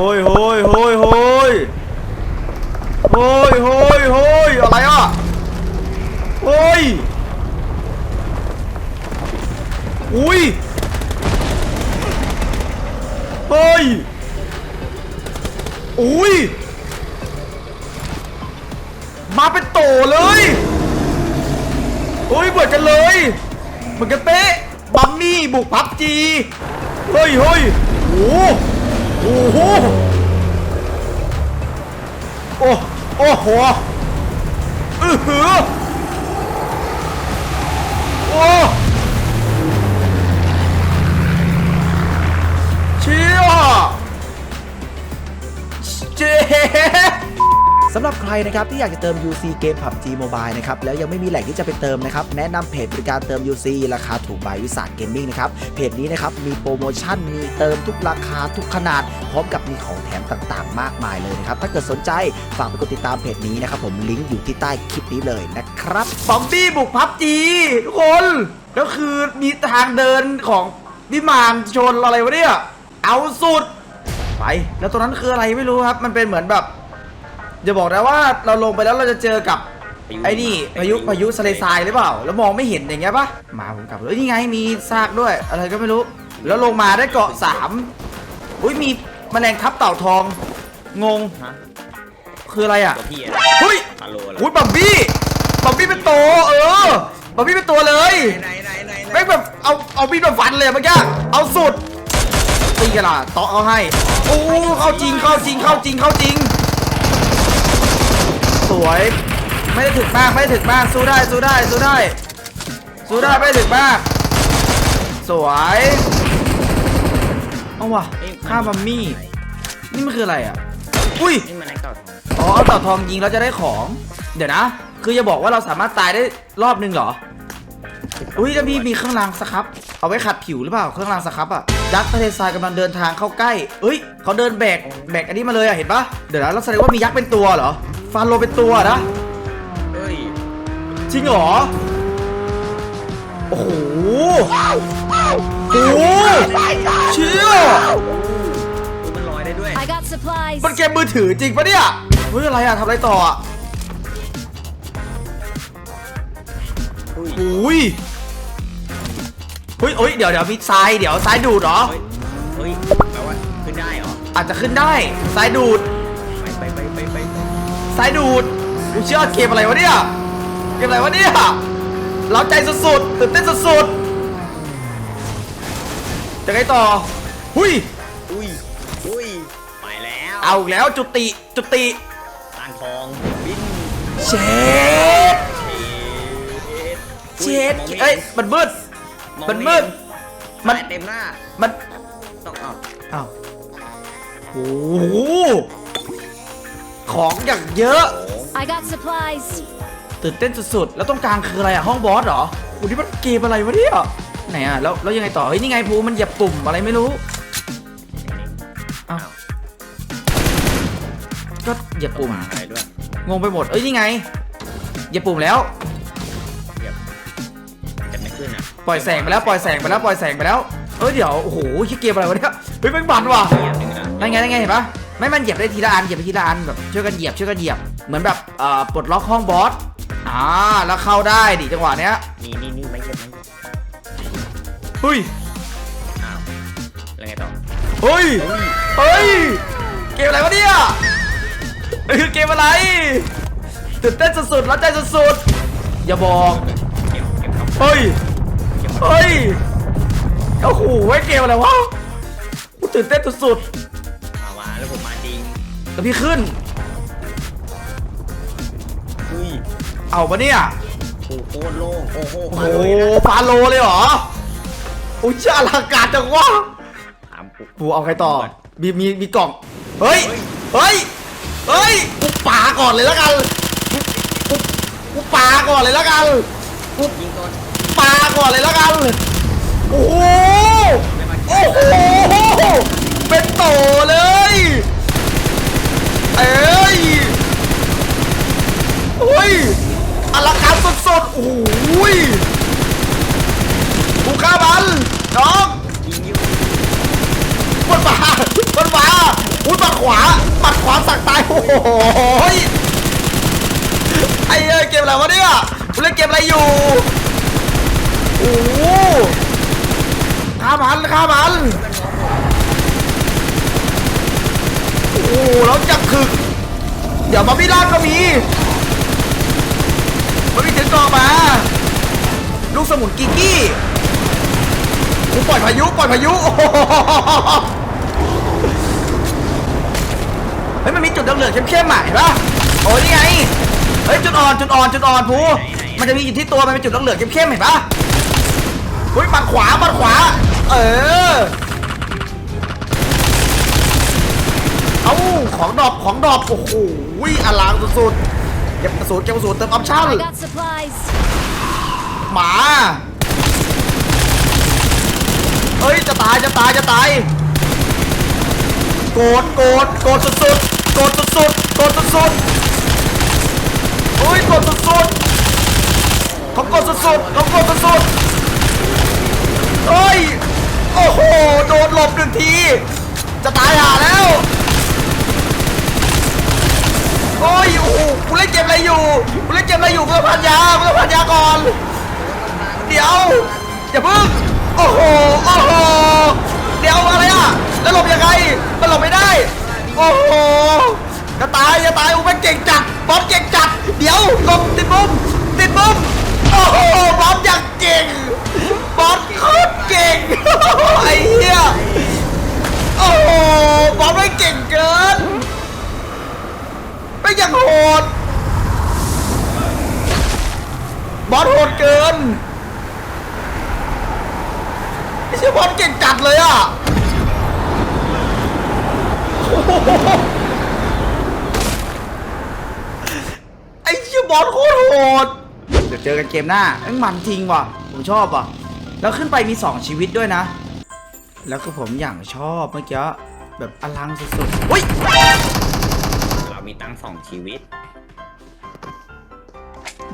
ฮ้ยเฮ้ยเฮ้ยเฮ้ยเฮ้ยเฮ้ยเฮ้ยอะไรอะเฮ้ยอุ้ยเฮ้ยอุ้ย มาเป็นโตเลยเฮ้ยเหมือนกันเลยเหมือนกันเป๊ะ บัมมี่บุกพับจี เฮ้ยเฮ้ยโอ้ โหโอ้โหโอ้โอ้โหอืำหรับใครนะครับที่อยากจะเติม UC เกม PUBG Mobile นะครับแล้วยังไม่มีแหล่งที่จะไปเติมนะครับแนะนำเพจบริการเติม UC ราคาถูกบายวิสาหเกมมิ่งนะครับเพจนี้นะครับมีโปรโมชั่นมีเติมทุกราคาทุกขนาด พร้อมกับมีของแถมต่างๆ มากมายเลยนะครับถ้าเกิดสนใจฝากไปกดติดตามเพจนี้นะครับผมลิงก์อยู่ที่ใต้คลิปนี้เลยนะครับซอมบี้บุกพับจีทุกคนแล้วคือมีทางเดินของวิมานชนอะไรวะเนี่ยเอาสุดไปแล้วตรงนั้นคืออะไรไม่รู้ครับ มันเป็นเหมือนแบบ จะบอกนะว่าเราลงไปแล้วเราจะเจอกับไอ้นี่พายุพายุทะเลทรายหรือเปล่า แล้วมองไม่เห็นอย่างเงี้ยปะมาผมกลับเลยนี่ไงมีซากด้วย อะไรก็ไม่รู้ แล้วลงมาได้เกาะสามอุ้ยมีแมลงทับเต่าทองงงฮะคืออะไรอะตัวพี่อะเฮ้ยฮัลโหลเหรออุ้ยบัมบี้บัมบี้เป็นตัวเออบัมบี้เป็นตัวเลยไหนไหนไหนไหนไม่งแบบเอาเอาบีดมาฟันเลยเมื่อกี้เอาสุดตีกันล่ะต่อเอาให้โอ้เข้าจริงเข้าจริงเข้าจริงเข้าจริง สวย ไม่ได้ถึกมากไม่ได้ถึกมากสู้ได้สู้ได้สู้ได้สู้ได้ไม่ได้ถึกมากสวยเอาว่ะฆ่าบัมมี่ นี่มันคืออะไรอะ อุ้ยนี่มันแรต่อทองอ๋อเอาเต่าทองยิงแล้วจะได้ของ เดี๋ยวนะ คือจะบอกว่าเราสามารถตายได้รอบนึงเหรอ อุ้ยแล้วมีมีเครื่องรางสครับ เอาไว้ขัดผิวหรือเปล่าเครื่องรางสครับอะยักษ์ทะเลทรายกำลังเดินทางเข้าใกล้เอ้ยเขาเดินแบกแบกอันนี้มาเลยอะเห็นปะเดี๋ยวนะแล้วแสดงว่ามียักษ์เป็นตัวเหรอ ฟาโลเป็นตัวนะ เฮ้ยจริงเหรอ โอ้โหโอ้โหเชี่ยตัวมันลอยได้ด้วย I got supplies. มันเกมมือถือจริงปะเนี่ยเฮ้ยอะไรอะทำอะไรต่ออะอุ้ย อุ้ยเฮ้ยเฮ้ยเดี๋ยวเดี๋ยวมีทรายเดี๋ยวทรายดูดเหรอ เฮ้ย เฮ้ยแปลว่าขึ้นได้เหรอ อาจจะขึ้นได้ทรายดูด ทรายดูดกูเชื่อเกมอะไรวะเนี่ย เกมอะไรวะเนี่ยเราใจสุดๆตื่นเต้นสุดๆจะไงต่อ หุยอุ้ยอุ้ยไปแล้วเอาอีกแล้วจุติจุติตางทองบินเชดเชดเอ้ยมันมืดมันมืดมัมันนเต็มหน้ามันต้องเอาอ้าวโอ้โห ของอย่างเยอะโอ้ I got supplies. ตื่นเต้นสุดๆ แล้วตรงกลางคืออะไรอะห้องบอสเหรอโอ้นี่มันเกมอะไรวะเนี่ยไหนอะแล้วแล้วยังไงต่อเฮ้ยนี่ไงภูมันเหยียบปุ่มอะไรไม่รู้อ้าวก็เหยียบปุ่ปุ่มมอะไรด้วยงงไปหมด เอ้ยนี่ไงเหยียบปุ่มแล้ว เหยียบจะไม่ขึ้นอะปล่อยแสงไปแล้วปล่อยแสงไปแล้วปล่อยแสงไปแล้ว เอ้ยเดี๋ยวโอ้โหคิดเกมอะไรวะเนี่ยเฮ้ยแม่งบันว่ะเหยียบหนึ่งนะนั่นไงนั่นไงเห็นปะ ไม่มันเหยียบได้ทีละอันเหยียบไปทีละอันแบบช่วยกันเหยียบช่วยกันเหยียบเหมือนแบบเอ่อปลดล็อกห้องบอสอ่าแล้วเข้าได้ดิจังหวะเนี้ยนี่นี่นี่ไม่เหยียบไม่เหยียบเฮ้ยอ้าวแล้วไงต่อเฮ้ยเฮ้ยเกมอะไรวะเนี่ยเฮ้ยเกมอะไรตื่นเต้นสุดๆแล้วใจสุดๆอย่าบอกเก็บเก็บครับเฮ้ยเก็บเฮ้ยโอ้โหไอ้เกมอะไรวะกูตื่นเต้นสุดม แล้วพี่ขึ้น อุ้ยเอาปะเนี่ย โอ้โหโคตรโล่งโอ้โหโอ้มาโหเลยนะฟาโลเลยเหรอ อุ้ยชาอลังการจังวะถามกูปูเอาใครต่อ มีมีมีกล่อง เฮ้ย เฮ้ย เฮ้ย กูปาก่อนเลยแล้วกัน กูกูปาก่อนเลยแล้วกันยิงก่อนปาก่อนเลยแล้วกัน โอ้โหไม่มาโอ้โห เป็นโตเลย เอ้ยโอ้ยอลังการสดๆ โอ้โหยกูฆ่ามันน้อง ยิงอยู่ มันมามันมาอุ้ยมา ขวาปัดขวาสักตายโอ้โหไอ้เอ้ยเกมอะไรวะเนี่ยกูเล่นเกม อะไรอยู่โอ้โหฆ่ามันฆ่ามันโอ้โหแล้วจับขึก เดี๋ยวมาพี่ล่างก็มีมันมีถึงกองมา ลูกสมุนกิกกี้กูปล่อยพายุปล่อยพายุเฮ้ยมันมีจุดเหลืองเข้มๆอะเห็นปะโอ้ยนี่ไง เฮ้ยจุดอ่อนจุดอ่อนจุดอ่อนภู มันจะมีอยู่ที่ตัวมันเป็นจุดเหลืองๆเข้มๆเห็นปะเฮ้ยปัดขวาปัดขวา เออเอ้าของดรอปของดรอปโอ้โหอลังสุดๆเก็บกระสุนเก็บกระสุนเติมออปชั่น I got supplies. หมาเฮ้ยจะตายจะตายจะตายโกรธโกรธโกรธสุดๆโกรธสุดๆโกรธสุดๆเฮ้ยโกรธสุดๆ เขากรธสุดๆเขากรธสุดๆเฮ้ย โอ้โห โดนหลบหนึ่งที จะตายหาแล้วโอ้ย โอ้โหกูเล่นเกมอะไรอยู่กูเล่นเกมอะไรอยู่กูต้องพันยากูต้องพันยาก่อน เดี๋ยว อย่าพึ่ง โอ้โห โอ้โห เดี๋ยวอะไรอะ แล้วหลบยังไง มันหลบไม่ได้ โอ้โหจะตายจะตายอูมันเก่งจัดบอสเก่งจัด เดี๋ยวหลบติดมุมติดมุม โอ้โหบอสอย่างเก่ง บอสโคตรเก่ง ไอ้เหี้ย โอ้โห บอสไม่เก่งเกิน ไม่อยังโหด บอสโหดเกินไอ้เชี่ยบอสเก่งจัดเลยอะไอ้เชี่ยบอสโคตรโหด จอกันเกมหน้าเอ้ยมันจริงว่ะ ผมชอบว่ะ แล้วขึ้นไปมี 2 ชีวิตด้วยนะ แล้วก็ผมอย่างชอบเมื่อกี้แบบอลังสุดๆอุ้ยเรามีตั้งสองชีวิต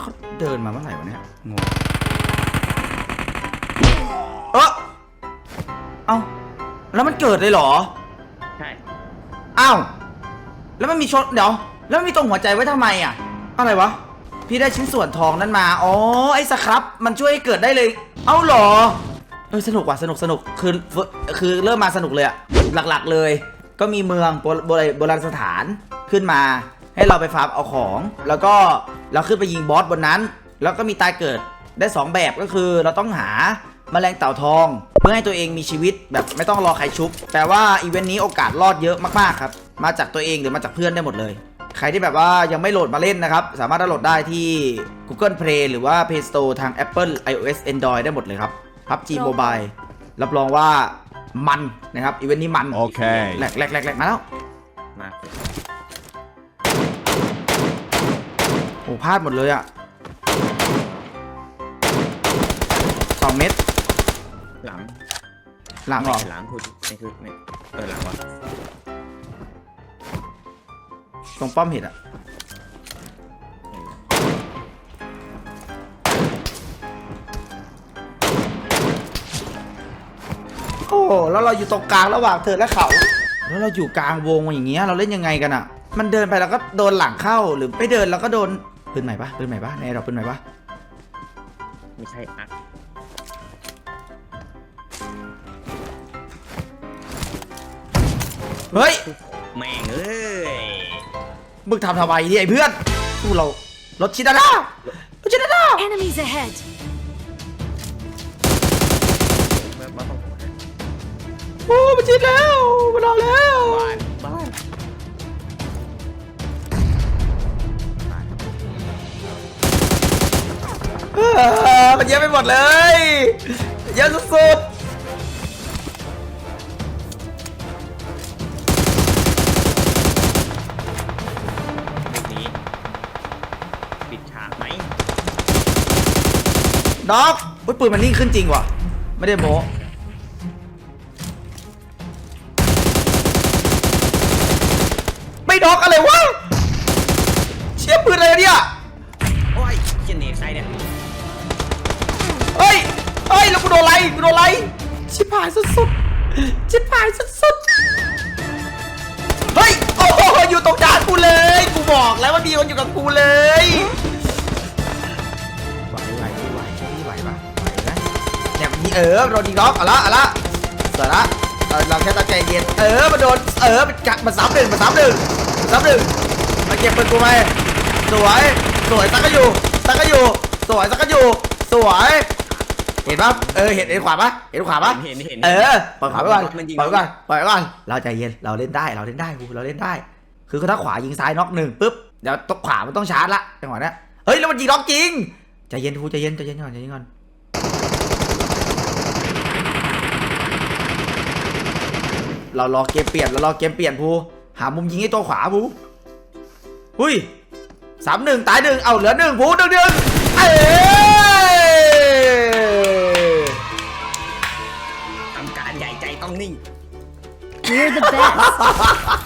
เขาเดินมาเมื่อไหร่วะเนี่ยงงเออเอ้าแล้วมันเกิดเลยเหรอ ใช่อ้าว แล้วมันมีชนเดี๋ยว แล้วมันมีตรงหัวใจไว้ทำไมอะ อะไรวะ พี่ได้ชิ้นส่วนทองนั้นมา อ๋อ ไอ้สครับ มันช่วยให้เกิดได้เลย เอ้าเหรอ เออสนุกว่ะ สนุกสนุก คือ คือเริ่มมาสนุกเลยอะหลักๆเลย ก็มีเมืองโบบราณสถานขึ้นมา ให้เราไปฟาร์มเอาของ แล้วก็เราขึ้นไปยิงบอสบนนั้น แล้วก็มีตายเกิดได้ 2 แบบก็คือเราต้องหาแมลงเต่าทอง เพื่อให้ตัวเองมีชีวิตแบบไม่ต้องรอใครชุบ แต่ว่าอีเวนต์นี้โอกาสรอดเยอะมากๆครับ มาจากตัวเองหรือมาจากเพื่อนได้หมดเลย ใครที่แบบว่ายังไม่โหลดมาเล่นนะครับ สามารถดาวน์โหลดได้ที่ Google Play หรือว่า Play Store ทาง Apple iOS Android ได้หมดเลยครับ PUBG Mobile รับรองว่ามันนะครับอีเวนต์นี้มัน Okay. แหลกแหลกแหลกแหลกมาแล้วมากเลยโอ้พลาดหมดเลยอะสองเม็ดหลังหลังเหรอหลังพูดไม่คือไม่เออหลังวะ ตรงป้อมเห็ดอะโอ้แล้วเราอยู่ตรงกลางระหว่างเธอและเขา แล้วเราอยู่กลางวงอย่างเงี้ยเราเล่นยังไงกันอะมันเดินไปแล้วก็โดนหลังเข้าหรือไม่เดินแล้วก็โดนปืนใหม่ปะปืนใหม่ปะในเราปืนใหม่ปะไม่ใช่อักเฮ้ย แม่งเอ้ย มึงทำทำไมเนี่ยไอ้เพื่อนกูเรารถชิดาด้ารถชิดาด้า Enemies ahead. เมื่อเมื่อต้องผมนะโอ้มันชิดแล้วมันเอาแล้วบ้านบ้านบ้านครับเออมันเยอะไปหมดเลยเยอะสุดลู ไหมๆด็อกอุ้ยปืนมันนิ่งขึ้นจริงว่ะ ไม่ได้โม้ไม่ด็อกอะไรวะ เชี่ยปืนอะไรเนี่ย โอ้ยเขียนเนใครเนี่ย เฮ้ย เฮ้ย แล้วกูโดนอะไรกูโดนอะไร ชิบหายสุดๆ ชิบหายสุดๆ เฮ้ยบอกแล้วว่ามีคนอยู่กับกูเลย เนี่ยมีเออโดนดีล็อกเอาละเอาละเสร็จละเราเราแค่ตั้งใจเย็นเออมาโดนเออมันกัดมาซ้ำหนึ่งมาซ้ำหนึ่งมาซ้ำหนึ่งมาเก็บปืนกูไหมสวยสวยสักก็อยู่สักก็อยู่สวยสักก็อยู่สวยเห็นปะเออเห็นเห็นขวาปะเห็นขวาปะเห็นเห็นเออปล่อยขวาไปก่อนมันยิงปล่อยไปก่อนปล่อยไปก่อนเราใจเย็นเราเล่นได้เราเล่นได้กูเราเล่นได้ คือถ้าขวายิงซ้ายน็อกหนึ่งปุ๊บเดี๋ยวตกขวามันต้องชาร์จละจังหวะเนี้ยเฮ้ยแล้วมันยิงน็อกจริงใจเย็นทูใจเย็นใจเย็นก่อนใจเย็นก่อน เรารอเกมเปลี่ยนเรารอเกมเปลี่ยนภูหามุมยิงให้ตัวขวาภูหุยสามหนึ่งตายหนึ่งเอาเหลือหนึ่งภูหนึ่งหนึ่งเอ้ยทำการใหญ่ใจต้องนิ่ง You're the best.